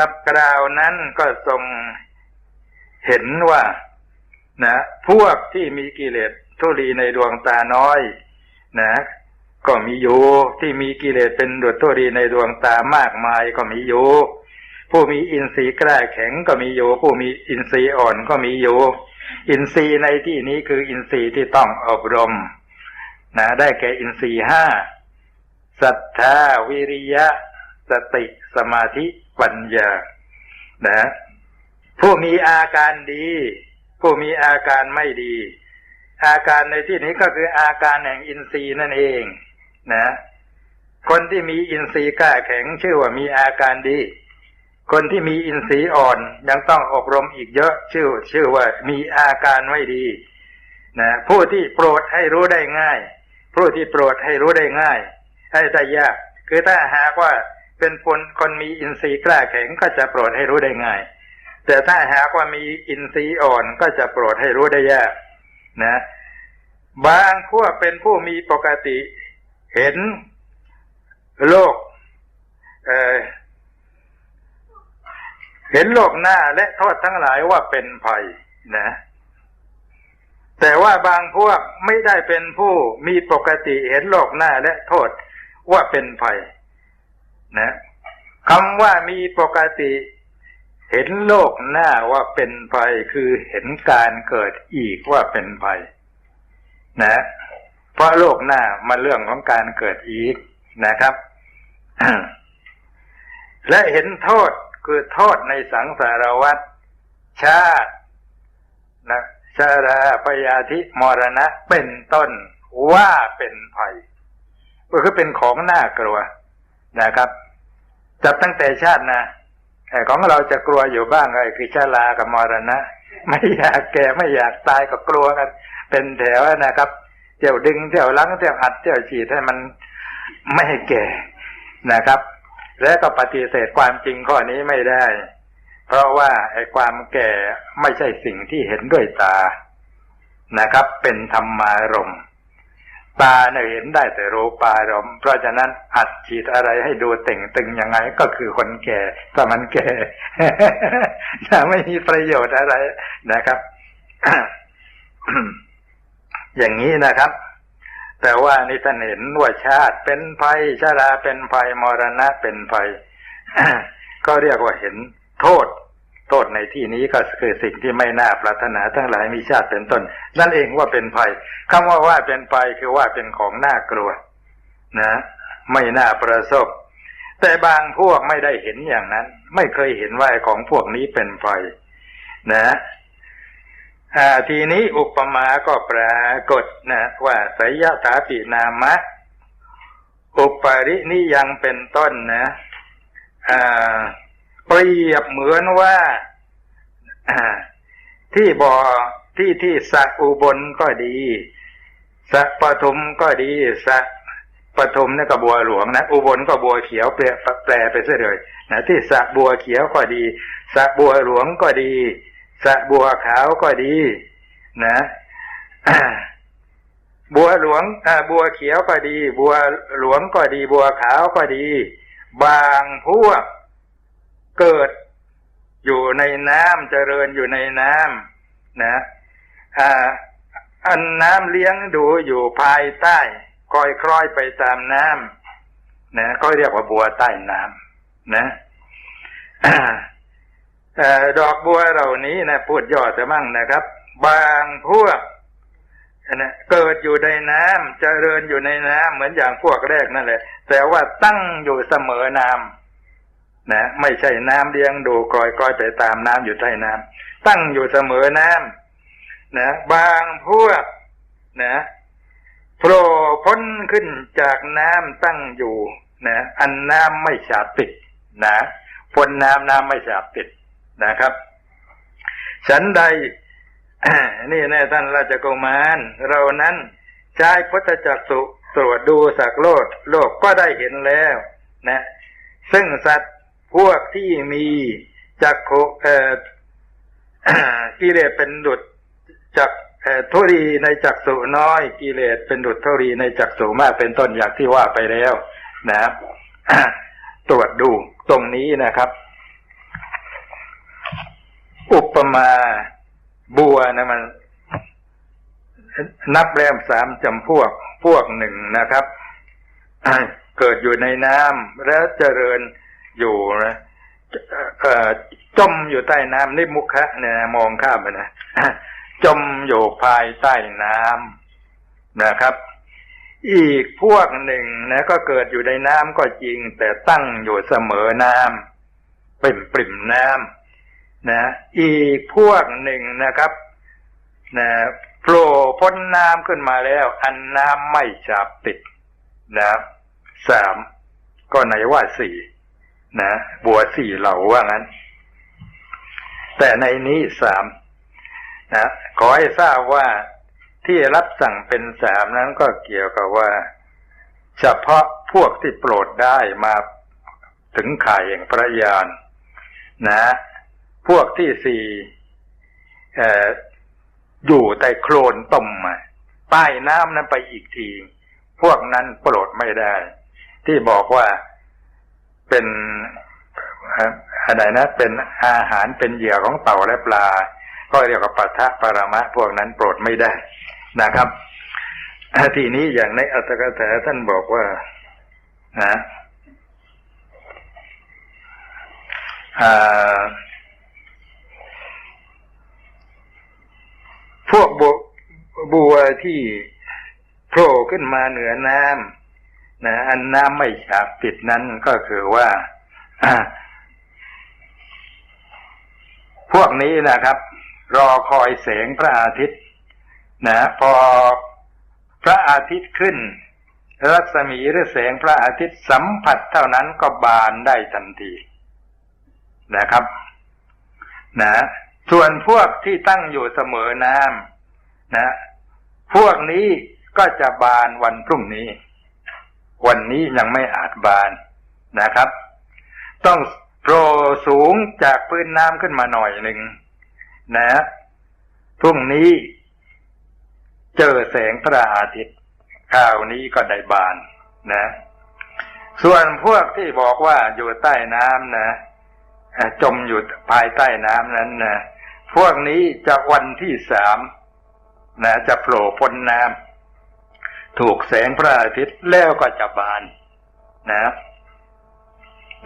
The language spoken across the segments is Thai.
กับกล่าวนั้นก็ทรงเห็นว่านะพวกที่มีกิเลสทุลีในดวงตาน้อย นะ ก็มีอยู่ที่มีกิเลสเป็นดวงทุลีในดวงตามากมายก็มีอยู่ผู้มีอินทรีย์กล้าแข็งก็มีอยู่ผู้มีอินทรีย์อ่อนก็มีอยู่อินทรีย์ในที่นี้คืออินทรีย์ที่ต้องอบรม นะ ได้แก่อินทรีย์ห้าศรัทธาวิริยะ สติสมาธิ ปัญญา นะ ผู้มีอาการดี ผู้มีอาการไม่ดี อาการในที่นี้ก็คืออาการแห่งอินทรีย์นั่นเอง นะ คนที่มีอินทรีย์กล้าแข็งชื่อว่ามีอาการดี คนที่มีอินทรีย์อ่อนยังต้องอบรมอีกเยอะชื่อ ชื่อว่ามีอาการไม่ดี นะ ผู้ที่โปรดให้รู้ได้ง่าย ผู้ที่โปรดให้รู้ได้ง่ายให้ได้ยาก คือถ้าหากว่า เป็นคนคนมีอินทรีย์กล้าแข็งก็จะโปรดให้รู้ได้ง่าย แต่ถ้าหากว่ามีอินทรีย์อ่อนก็จะโปรดให้รู้ได้ยากนะ บางพวกเป็นผู้มีปกติ เห็นโลกเเห็นโลกหน้าและโทษทั้งหลายว่าเป็นภัยนะแต่ว่าบางพวกไม่ได้เป็นผู้มีปกติเห็นโลกหน้าและโทษว่าเป็นภัย นะคำว่ามีปกติ เห็นโลกหน้าว่าเป็นภัยคือเห็นการเกิดอีกว่าเป็นภัย นะ เพราะโลกหน้ามาเรื่องของการเกิดอีกนะครับ และเห็นโทษคือโทษในสังสารวัฏชาตินะชาราพยาธิมรณะเป็นต้นว่าเป็นภัย ก็คือเป็นของน่ากลัว นะครับ จับตั้งแต่ชาตินะแต่ของเราจะกลัวอยู่บ้างไงคือชาลากับมรณะ ไม่อยากแก่ไม่อยากตายก็กลัวกัน เป็นแถวนะครับเที่ยวดึงเที่ยวลังเที่ยวอัดเที่ยวฉีดให้มันไม่ให้แก่นะครับ และก็ปฏิเสธความจริงข้อนี้ไม่ได้ เพราะว่าไอ้ความแก่ไม่ใช่สิ่งที่เห็นด้วยตานะครับ เป็นธรรมารมณ์ ตาเนี่ยเห็นได้แต่รูปารมณ์เพราะฉะนั้นอัดฉีดอะไรให้ดูเต่งตึงยังไงก็คือคนแก่ถ้ามันแก่จะไม่มีประโยชน์อะไรนะครับ อย่างนี้นะครับ แต่ว่านี่ท่านเห็นว่าชาติเป็นภัยชาราเป็นภัยมรณะเป็นภัย ก็เรียกว่าเห็นโทษ โทษในที่นี้ก็คือสิ่งที่ไม่น่าปรารถนาทั้งหลายมีชาติเป็นต้น นั่นเองว่าเป็นภัยคำว่าว่าเป็นภัยคือว่าเป็นของน่ากลัว นะ ไม่น่าประสบ แต่บางพวกไม่ได้เห็นอย่างนั้น ไม่เคยเห็นว่าของพวกนี้เป็นภัย นะทีนี้อุปมาก็ปรากฏนะว่าสยถาปินามะ อุปรินิยังเป็นต้นนะอ่า เปรียบเหมือนว่าที่บ่อที่ที่สะอุบลก็ดีสะปทุมก็ดีสะปทุมนี่ก็บัวหลวงนะอุบลก็บัวเขียวแปลแปลไปเสียเลยนะที่สะบัวเขียวก็ดีสะบัวหลวงก็ดีสะบัวขาวก็ดี นะบัวหลวงบัวเขียวก็ดี บัวหลวงก็ดี บัวขาวก็ดี บางพวก เกิดอยู่ในน้ำเจริญอยู่ในน้ำนะอ่าอันน้ำเลี้ยงดูอยู่ภายใต้คอยคล้อยไปตามน้ำนะก็เรียกว่าบัวใต้น้ำนะดอกบัวเหล่านี้นะพูดย่อจะมั่งนะครับ บางพวกนะเกิดอยู่ในน้ำเจริญอยู่ในน้ำเหมือนอย่างพวกแรกนั่นแหละ แต่ว่าตั้งอยู่เสมอน้ำ นะไม่ใช่น้ำเลี้ยงดูกลอยกลอยไปตามน้ำอยู่ใต้น้ำตั้งอยู่เสมอน้ำนะ บางพวกนะโผล่พ้นขึ้นจากน้ำตั้งอยู่นะอันน้ำไม่ฉาบติดนะพ้นน้ำน้ำไม่ฉาบติดนะครับฉันใดนี่แน่ท่านราชกุมารเรานั้นใช้พุทธจักสุตรวจดูสักโลกโลกก็ได้เห็นแล้ว นะ ซึ่งสัตว์ พวกที่มีจักโคกิเลสเป็นดุดจักทุรีในจักสุน้อย กิเลสเป็นดุดทุรีในจักสุมากเป็นต้นอย่างที่ว่าไปแล้วนะครับตรวจดูตรงนี้นะครับ อุปมาบัวนะมัน นับแรมสามจำพวกพวกหนึ่งนะครับ เกิดอยู่ในน้ำแล้วเจริญ อยู่นะจมอยู่ใต้น้ำนิมุขะเนี่ยมองข้ามไปนะจมอยู่ภายใต้น้ำนะครับ อีกพวกหนึ่งนะ ก็เกิดอยู่ในน้ำก็จริง แต่ตั้งอยู่เสมอน้ำเป็นปริ่มน้ำนะ อีกพวกหนึ่งนะครับนะโผล่พ้นน้ำขึ้นมาแล้ว อันน้ำไม่จับติดนะสามก็ไหนว่าสี่ นะบัวสี่เหล่าว่างั้น แต่ในนี้สามนะขอให้ทราบว่าที่รับสั่งเป็นสามนั้นก็เกี่ยวกับว่า เฉพาะพวกที่โปรดได้มาถึงข่ายแห่งพระยานนะ พวกที่สี่อยู่ใต้โคลนต้มมาใต้น้ำนั้นไปอีกที พวกนั้นโปรดไม่ได้ ที่บอกว่า เป็นอะไรนะ เป็นอาหารเป็นเหยื่อของเต่าและปลา ก็เรียกว่าปัทะปรมะ พวกนั้นโปรดไม่ได้นะครับทีนี้อย่างในอัตถกถาท่านบอกว่านะพวกบัวที่โผล่ขึ้นมาเหนือน้ำ นะอันน้ำไม่ฉาบปิดนั้นก็คือว่าพวกนี้นะครับ รอคอยแสงพระอาทิตย์นะพอพระอาทิตย์ขึ้น รัศมีหรือแสงพระอาทิตย์สัมผัสเท่านั้นก็บานได้ทันทีนะครับ นะส่วนพวกที่ตั้งอยู่เสมอน้ำนะ พวกนี้ก็จะบานวันพรุ่งนี้ วันนี้ยังไม่อาจบานนะครับ ต้องโผล่สูงจากพื้นน้ำขึ้นมาหน่อยหนึ่งนะพรุ่งนี้เจอแสงพระอาทิตย์ข้าวนี้ก็ได้บานนะ ส่วนพวกที่บอกว่าอยู่ใต้น้ำนะจมอยู่ภายใต้น้ำนั้นนะพวกนี้จะวันที่สามนะจะโผล่พ้นน้ำ ถูกแสงพระอาทิตย์แล้วก็จะบานนะ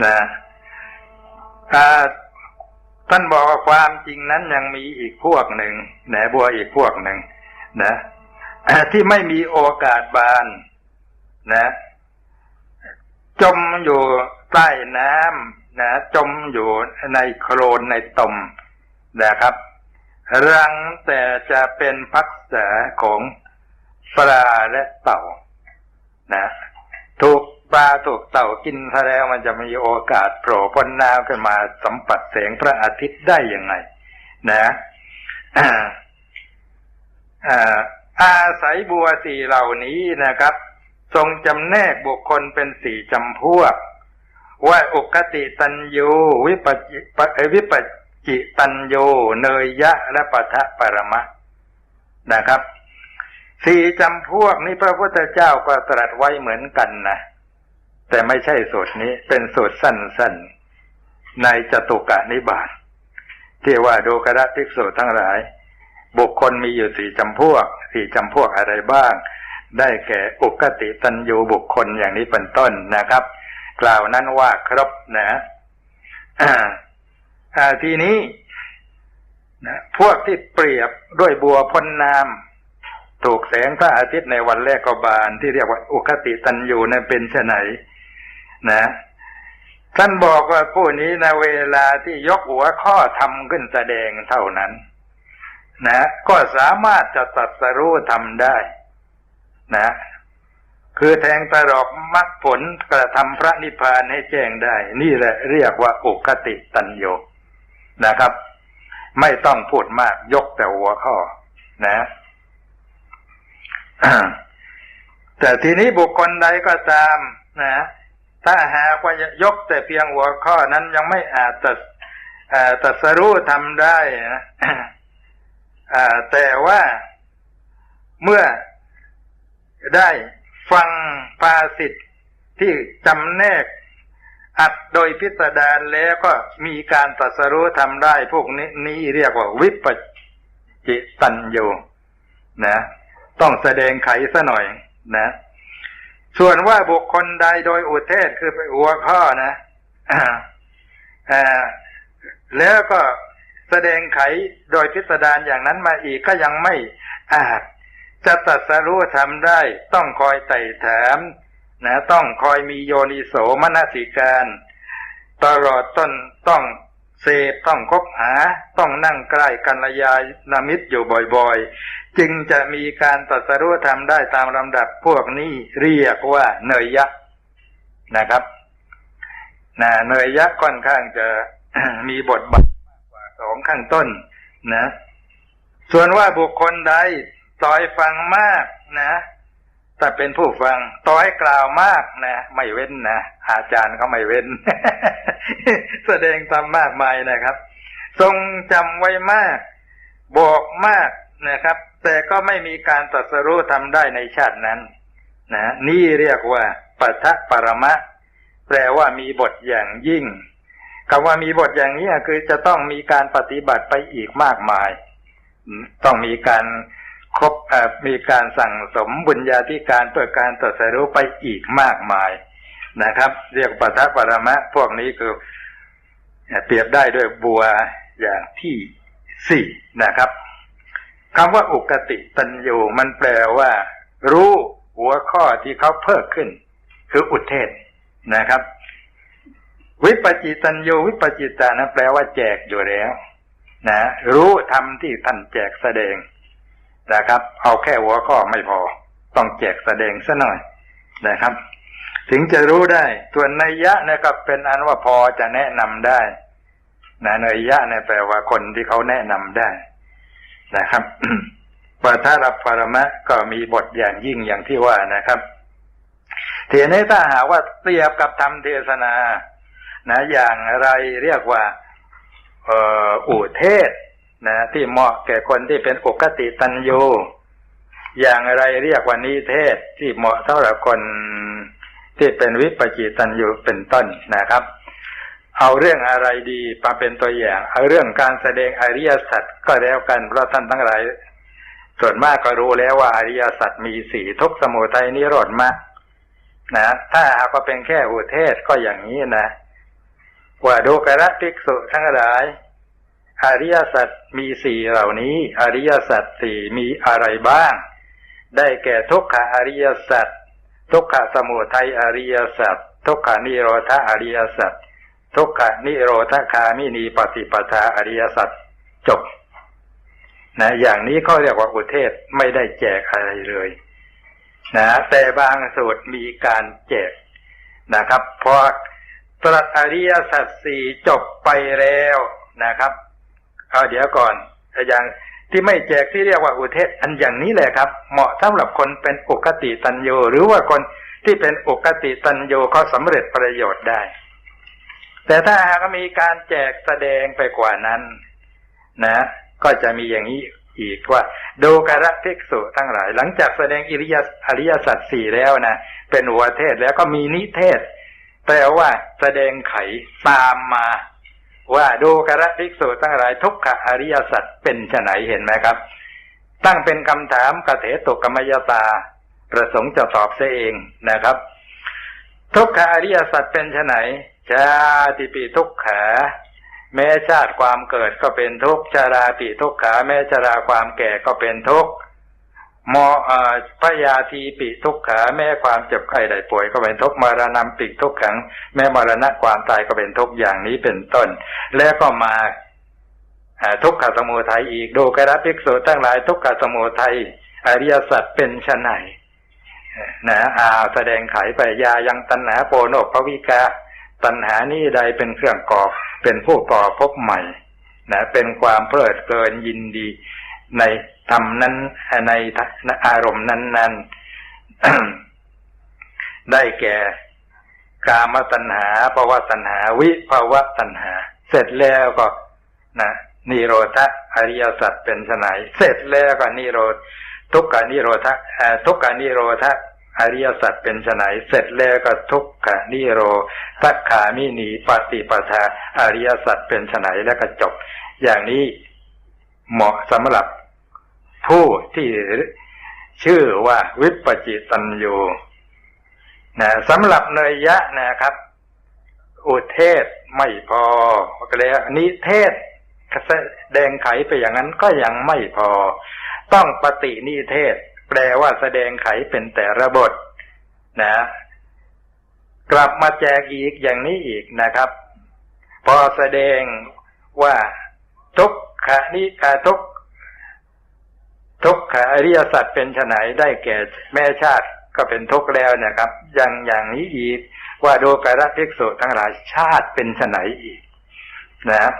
นะท่านบอกว่าความจริงนั้นยังมีอีกพวกหนึ่งแหนบัวอีกพวกหนึ่งนะที่ไม่มีโอกาสบานนะ จมอยู่ใต้น้ำนะจมอยู่ในโคลนในตมนะครับ รังแต่จะเป็นพักษาของ ปลาและเต่า นะ ถูกปลาถูกเต่ากินซะแล้วมันจะมีโอกาสโผล่พ้นน้ำขึ้นมาสัมผัสแสงพระอาทิตย์ได้ยังไง นะอาศัยบัวสี่เหล่านี้นะครับ ทรงจำแนกบุคคลเป็นสี่จำพวก ว่าอุกติตันยูวิปจิวิปจิตันโยเนยยะและปะทะปรมะนะครับ สี่จำพวกนี้พระพุทธเจ้าก็ตรัสไว้เหมือนกันนะแต่ไม่ใช่สูตรนี้เป็นสูตรสั้นๆ ในจตุกะนิบาตที่ว่าดูกระภิกษุทั้งหลาย บุคคลมีอยู่สี่จำพวกสี่จำพวกอะไรบ้าง ได้แก่อุกติตันยูบุคคลอย่างนี้เป็นต้นนะครับ กล่าวนั้นว่าครบนะทีนี้นะพวกที่เปรียบด้วยบัวพ้นน้ำ ถูกแสงพระอาทิตย์ในวันแรกกบานที่เรียกว่าอุคติตันยูนั้นเป็นไหน นะท่านบอกว่าผู้นี้ในเวลาที่ยกหัวข้อทำขึ้นแสดงเท่านั้น นะ ก็สามารถจะตัดสรู้ทำได้ นะ คือแทงตลอกมรรคผลกระทำพระนิพพานให้แจ้งได้ นี่แหละเรียกว่าอุคติตัญโยนะครับ ไม่ต้องพูดมากยกแต่หัวข้อ นะ แต่ทีนี้บุคคลใดก็ตามนะถ้าหากว่ายกแต่เพียงหัวข้อนั้นยังไม่อาจตัดตัดสรู้ทำได้นะแต่ว่าเมื่อได้ฟังภาสิทธิ์ที่จำแนก อัดโดยพิสดารแล้วก็มีการตัดสรู้ทำได้ พวกนี้นี่เรียกว่าวิปจิตันโยนะ ต้องแสดงไขซะหน่อยนะ ส่วนว่าบุคคลใดโดยอุเทศคือไปอัวข้อนะอ่าแล้วก็แสดงไขโดยพิสดารอย่างนั้นมาอีกก็ยังไม่อาจจะตัดสรู้ทำได้ ต้องคอยไต่ถามนะต้องคอยมีโยนิโสมนสิการ ตลอดต้นต้อง เสพต้องคบหาต้องนั่งใกล้กัลยาณมิตรอยู่บ่อยๆ จึงจะมีการตัดสรู้ทำได้ตามลำดับพวกนี้เรียกว่าเนยยะนะครับนะเนยยะค่อนข้างจะมีบทบาทมากกว่าสองข้างต้นนะ ส่วนว่าบุคคลใดต่อยฟังมากนะ ถ้าเป็นผู้ฟังต่อให้กล่าวมากนะ ไม่เว้นนะอาจารย์เขาไม่เว้น แสดงตามมากมายนะครับ ทรงจำไว้มาก บอกมากนะครับ แต่ก็ไม่มีการตรัสรู้ทำได้ในชาตินั้นนะนี่เรียกว่าปัทะปรมะ แปลว่ามีบทอย่างยิ่งคำว่ามีบทอย่างนี้คือจะต้องมีการปฏิบัติไปอีกมากมาย ต้องมีการ ครบมีการสั่งสมบุญญาธิการเพื่อการตรัสรู้ไปอีกมากมายนะครับ เรียกปัทภปรมะ พวกนี้คือเปรียบได้ด้วยบัวอย่างที่สี่นะครับคำว่าอุกติตัญญูมันแปลว่า รู้หัวข้อที่เขาเพิ่มขึ้น คืออุเทศนะครับ วิปจิตัญญูวิปจิตานะแปลว่าแจกอยู่แล้ว นะ รู้ทำที่ท่านแจกแสดง นะครับ เอาแค่หัวข้อไม่พอ ต้องแจกแสดงซะหน่อยนะครับ ถึงจะรู้ได้ส่วนนัยยะนะครับเป็นอันว่าพอจะแนะนำได้นะนัยยะเนี่ยแปลว่าคนที่เขาแนะนำได้นะครับปทารปรมะก็มีบทอย่างยิ่งอย่างที่ว่านะครับเทีนี้ถ้าหาว่าเทียบกับธรรมเทศนา นะ อย่างไรเรียกว่า เอ่ออุเทศ นะที่เหมาะแก่คนที่เป็นอกติตันยูอย่างไรเรียกว่านิเทศที่เหมาะสำหรับคนที่เป็นวิปจิตันยูเป็นต้นนะครับ เอาเรื่องอะไรดีมาเป็นตัวอย่าง เอาเรื่องการแสดงอริยสัจก็แล้วกันเพราะท่านทั้งหลายส่วนมากก็รู้แล้วว่าอริยสัจมีสี่ทุกสมุทัยนิโรธมากนะถ้าหากว่าเป็นแค่อุเทศก็อย่างนี้นะ ว่าดูกระภิกษุทั้งหลาย อริยสัจมีสี่เหล่านี้ อริยสัจสี่มีอะไรบ้าง ได้แก่ทุกขอริยสัจทุกขสมุทัยอริยสัจทุกขานิโรธาอริยสัจทุกขานิโรธคามินีปฏิปทาอริยสัจจบนะอย่างนี้เขาเรียกว่าอุเทศไม่ได้แจกอะไรเลยนะแต่บางสูตรมีการแจกนะครับ พอตรัสอริยสัจสี่จบไปแล้วนะครับ เอาเดี๋ยวก่อนอย่างที่ไม่แจกที่เรียกว่าอุเทศ อันอย่างนี้แหละครับ เหมาะสำหรับคนเป็นอุกติตันโยหรือว่าคนที่เป็นอุกติตันโยเขาสำเร็จประโยชน์ได้ แต่ถ้าหากมีการแจกแสดงไปกว่านั้น นะ ก็จะมีอย่างนี้อีกว่าดูการะภิกษุทั้งหลาย หลังจากแสดงอิริยอริยสัจสี่แล้วนะเป็นอุเทศแล้วก็มีนิเทศ แปลว่าแสดงไขตามมา ว่าดูกระภิกษุทั้งหลายทุกขอริยสัจเป็นไฉนเห็นไหมครับ ตั้งเป็นคำถามกเถตุกรรมยตา ประสงค์จะตอบเสียเองนะครับ ทุกขอริยสัจเป็นไฉนชาติปีทุกขาแม้ชาติความเกิดก็เป็นทุกข์ชาราปีทุกขาแม้ชาราความแก่ก็เป็นทุกข์ มอพยาทีปิทุกขาแม้ความเจ็บไข้ได้ป่วยก็เป็นทุกมรณะปิทุกขัง แม้มรณะความตายก็เป็นทุกอย่างนี้เป็นต้น แล้วก็มาทุกขสมุทัยอีกดูกระภิกษุทั้งหลายทุกขสมุทัยอริยสัจเป็นชนไหนนะอาแสดงไขไปยายังตัณหาโปโนภวิกา ตัณหานี้ใดเป็นเครื่องก่อเป็นผู้ก่อพบใหม่นะเป็นความเพลิดเพลินยินดีใน ธรรมนั้นในอารมณ์นั้นนั้นได้แก่กามตัณหาภาวะตัณหาวิภาวะตัณหา เสร็จแล้วก็นะนิโรธอริยสัจเป็นไนเสร็จแล้วก็นิโรธทุกขานิโรธทุกขานิโรธอริยสัจเป็นไนเสร็จแล้วก็ทุกขนิโรทักขามินีปฏิปทาอริยสัจเป็นไนแล้วก็จบ อย่างนี้เหมาะสำหรับ ผู้ที่ชื่อว่าวิปจิตันยูนะสำหรับเนยยะนะครับ อุเทศไม่พอก็เลยนิเทศแสดงไขไปอย่างนั้นก็ยังไม่พอ ต้องปฏินิเทศ แปลว่าแสดงไขเป็นแต่ระบทนะ กลับมาแจกอีกอย่างนี้อีกนะครับ พอแสดงว่าทุกขานิกาทุก ทุกขอริยสัจเป็นไนได้แก่แม่ชาติก็เป็นทุกข์แล้วนะครับ อย่างอย่างนี้อีกว่าโดกระภิกษุทั้งหลายชาติเป็นไนอีกนะ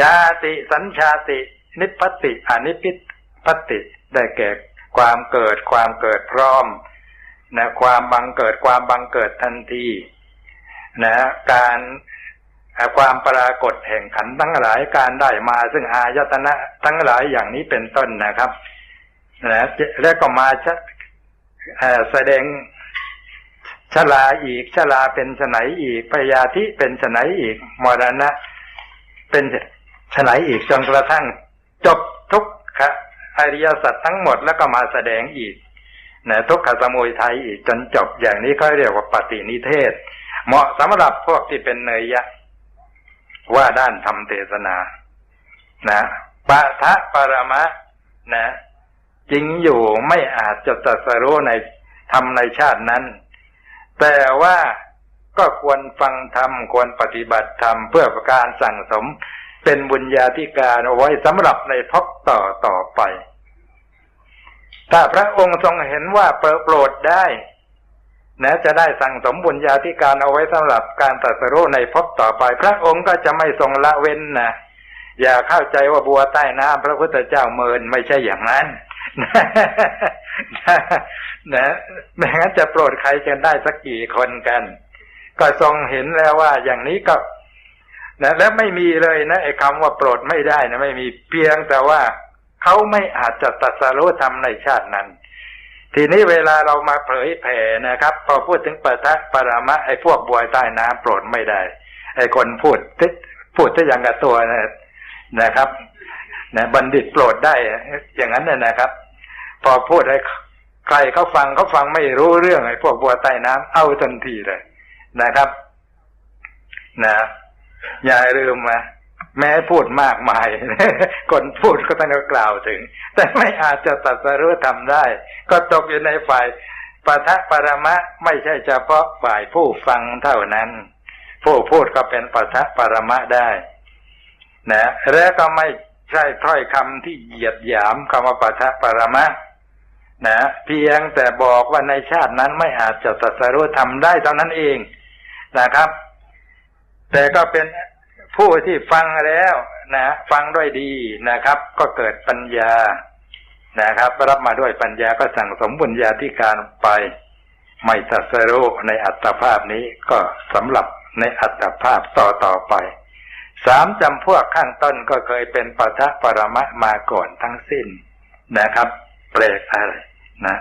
ชาติสัญชาติ นิพพติอนิพิพติได้แก่ความเกิดความเกิดพร้อมนะความบังเกิดความบังเกิดทันทีนะการ ความปรากฏแห่งขันทั้งหลายการได้มาซึ่งอายตนะทั้งหลายอย่างนี้เป็นต้นนะครับนะแล้วก็มาแสดงชลาอีกชลาเป็นสนัยอีกพยาธิเป็นสนัยอีกมรณะ เป็นสนัยอีกจนกระทั่ง จบทุกขอริยสัจทั้งหมดแล้วก็มาแสดงอีกนะทุกขสมุยไทยอีกจนจบอย่างนี้เขาเรียกว่าปฏินิเทศ เหมาะสำหรับพวกที่เป็นเนยยะ ว่าด้านธรรมเทศนา นะปะทะปรมะ นะ จริงอยู่ไม่อาจจะตรัสรู้ในธรรมในชาตินั้น แต่ว่าก็ควรฟังธรรม ควรปฏิบัติธรรม เพื่อการสั่งสมเป็นบุญญาธิการเอาไว้สำหรับในพบต่อต่อไป ถ้าพระองค์ทรงเห็นว่าเปิดโปรดได้ นะจะได้สั่งสมบุญญาธิการเอาไว้สำหรับการตรัสรู้ในภพต่อไป พระองค์ก็จะไม่ทรงละเว้นนะอย่าเข้าใจว่าบัวใต้น้ำพระพุทธเจ้าเมินไม่ใช่อย่างนั้นนะไม่งั้นจะโปรดใครจะได้สักกี่คนกัน ก็ทรงเห็นแล้วว่าอย่างนี้ก็นะและไม่มีเลยนะไอ้คำว่าโปรดไม่ได้นะไม่มีเพียงแต่ว่าเขาไม่อาจจะตัดสรู้ทำในชาตินั้น ทีนี้เวลาเรามาเผยแผ่นะครับ พอพูดถึงปะทะปรามะไอ้พวกบวยใต้น้ำโปรดไม่ได้ ไอ้คนพูดทิพูดที่อย่างกับตัวนะนะครับนะบัณฑิตโปรดได้ อย่างนั้นนะนะครับ พอพูดให้ใครเขาฟังเขาฟังไม่รู้เรื่องไอ้พวกบัวใต้น้ำเอาทันทีเลยนะครับ นะ อย่าลืมมา แม้พูดมากมาย คนพูดก็ต้องกล่าวถึง แต่ไม่อาจจะตัดสรู้ทำได้ ก็ตกอยู่ในฝ่ายปะทะปรมะไม่ใช่เฉพาะฝ่ายผู้ฟังเท่านั้น ผู้พูดก็เป็นปะทะปรมะได้นะและก็ไม่ใช่ถ้อยคำที่เหยียดหยามคำว่าปะทะปรมะนะเพียงแต่บอกว่าในชาตินั้นไม่อาจจะตัดสรู้ทำได้เท่านั้นเองนะครับ แต่ก็เป็น ผู้ที่ฟังแล้วนะฟังด้วยดีนะครับ ก็เกิดปัญญานะครับ รับมาด้วยปัญญาก็สั่งสมบุญญาธิการไป ไม่สัสรุในอัตภาพนี้ก็สำหรับในอัตภาพต่อต่อไปสามจำพวกข้างต้นก็เคยเป็นปัทะปรมะมาก่อนทั้งสิ้นนะครับแปลกอะไรนะ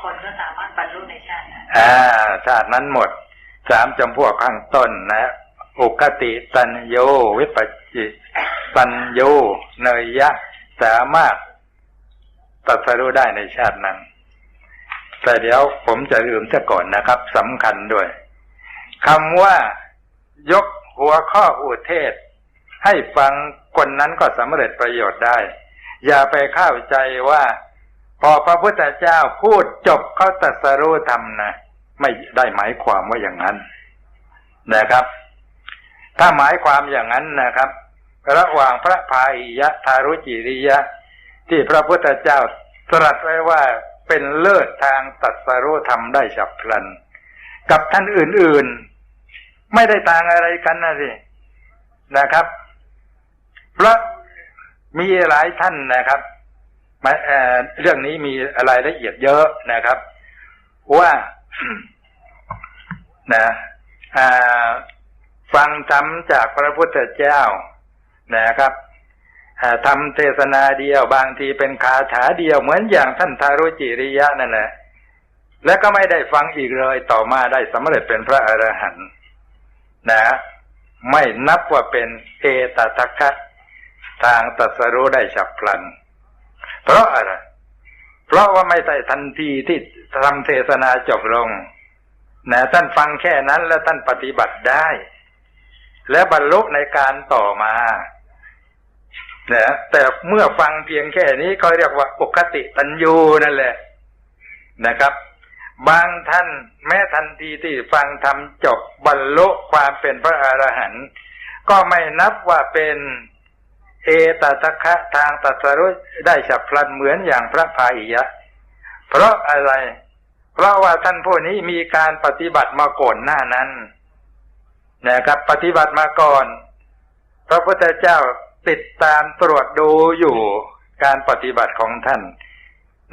คนก็สามารถบรรลุในชาติ อ่าชาตินั้นหมดสามจำพวกข้างต้นนะอุคติตันโย วิปจิตันโย เนยยะ สามารถตัดสรู้ได้ในชาตินั้น แต่เดี๋ยวผมจะลืมซะก่อนนะครับสำคัญด้วยคำว่ายกหัวข้ออุเทศ ให้ฟังคนนั้นก็สำเร็จประโยชน์ได้ อย่าไปเข้าใจว่า พอพระพุทธเจ้าพูดจบเขาตรัสรู้ธรรมนะไม่ได้หมายความว่าอย่างนั้นนะครับ ถ้าหมายความอย่างนั้นนะครับ ระหว่างพระพายยะทารุจิริยะ ที่พระพุทธเจ้าตรัสไว้ว่าเป็นเลิศทางตัดสรู้ธรรมได้ฉับพลัน กับท่านอื่นๆ ไม่ได้ต่างอะไรกันนะสินะครับ เพราะมีหลายท่านนะครับ เรื่องนี้มีรายละเอียดเยอะนะครับ ว่านะฟังธรรมจากพระพุทธเจ้านะครับทำเทศนาเดียวบางทีเป็นคาถาเดียวเหมือนอย่างท่านทารุจิริยะนั่นแหละแล้วก็ไม่ได้ฟังอีกเลยต่อมาได้สำเร็จเป็นพระอรหันต์นะไม่นับว่าเป็นเอตทัคคะทางตรัสรู้ได้ฉับพลัน เพราะอะไร เพราะว่าไม่ใช่ทันทีที่ทำเทศนาจบลงนะท่านฟังแค่นั้นแล้วท่านปฏิบัติได้ และบรรลุในการต่อมานะแต่เมื่อฟังเพียงแค่นี้เขาเรียกว่าปกติตัญญูนั่นแหละนะครับ บางท่านแม้ทันทีที่ฟังทำจบบรรลุความเป็นพระอรหันต์ก็ไม่นับว่าเป็น เอตทัคคะทางตัสรู้ได้ฉับพลันเหมือนอย่างพระพาหิยะ เพราะอะไร เพราะว่าท่านผู้นี้มีการปฏิบัติมาก่อนหน้านั้นนะครับ ปฏิบัติมาก่อน พระพุทธเจ้าติดตามตรวจดูอยู่การปฏิบัติของท่าน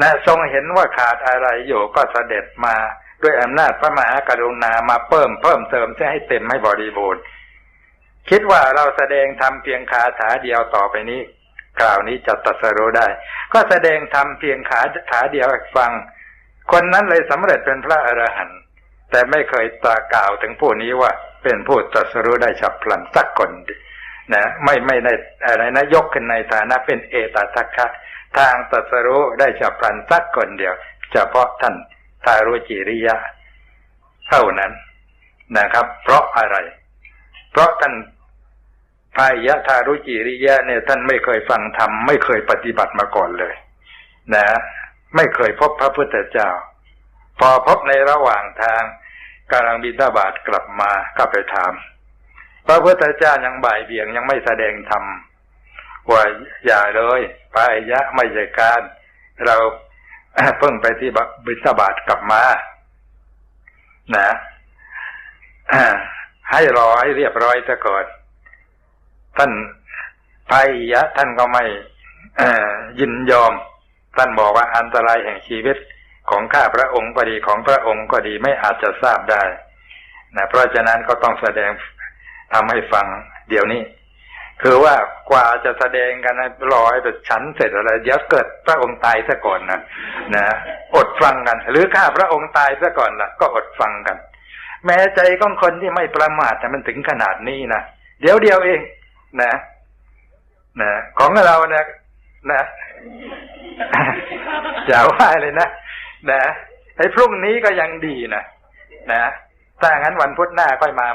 นะทรงเห็นว่าขาดอะไรอยู่ก็เสด็จมาด้วยอำนาจพระมหากรุณามาเพิ่มเพิ่มเติมให้เต็มให้บริบูรณ์ คิดว่าเราแสดงทำเพียงคาถาเดียวต่อไปนี้คราวนี้จะตรัสรู้ได้ ก็แสดงทำเพียงขาถาเดียวฟัง คนนั้นเลยสำเร็จเป็นพระอรหันต์แต่ไม่เคยตรากล่าวถึงผู้นี้ว่า เป็นผู้ตรัสรู้ได้ฉับพลันสักคนนะไม่ไม่ได้อะไรนะยกขึ้นในฐานะเป็นเอตทัคคะทางตรัสรู้ได้ฉับพลันสักคนเดียว เฉพาะท่านทารุจิริยะ เท่านั้นนะครับ เพราะอะไร เพราะท่าน พายะทารุจิริยะเนี่ยท่านไม่เคยฟังธรรมไม่เคยปฏิบัติมาก่อนเลย นะ ไม่เคยพบพระพุทธเจ้า พอพบในระหว่างทางกำลังบิณฑบาตกลับมาก็ไปถาม พระพุทธเจ้ายังบ่ายเบี่ยงยังไม่แสดงธรรมว่าอย่าเลยพายะไม่ใช่การ เราเพิ่งไปที่บิณฑบาตกลับมา นะให้รอให้เรียบร้อยซะก่อน ท่านพายะ ท่านก็ไม่ยินยอม ท่านบอกว่าอันตรายแห่งชีวิตของข้าพระองค์ก็ดีของพระองค์ก็ดีไม่อาจจะทราบได้นะเพราะฉะนั้นก็ต้องแสดงทำให้ฟังเดี๋ยวนี้ คือว่ากว่าจะแสดงกันรอให้ฉันเสร็จอะไรเดี๋ยวเกิดพระองค์ตายซะก่อนนะนะอดฟังกัน หรือข้าพระองค์ตายซะก่อนล่ะ ก็อดฟังกัน แม้ใจของคนที่ไม่ประมาทแต่มันถึงขนาดนี้นะเดี๋ยวเดียวเอง นะนะของเรานะนะอย่าว่าเลยนะนะไอ้พรุ่งนี้ก็ยังดีนะนะถ้างั้นวันพุธหน้าค่อยมา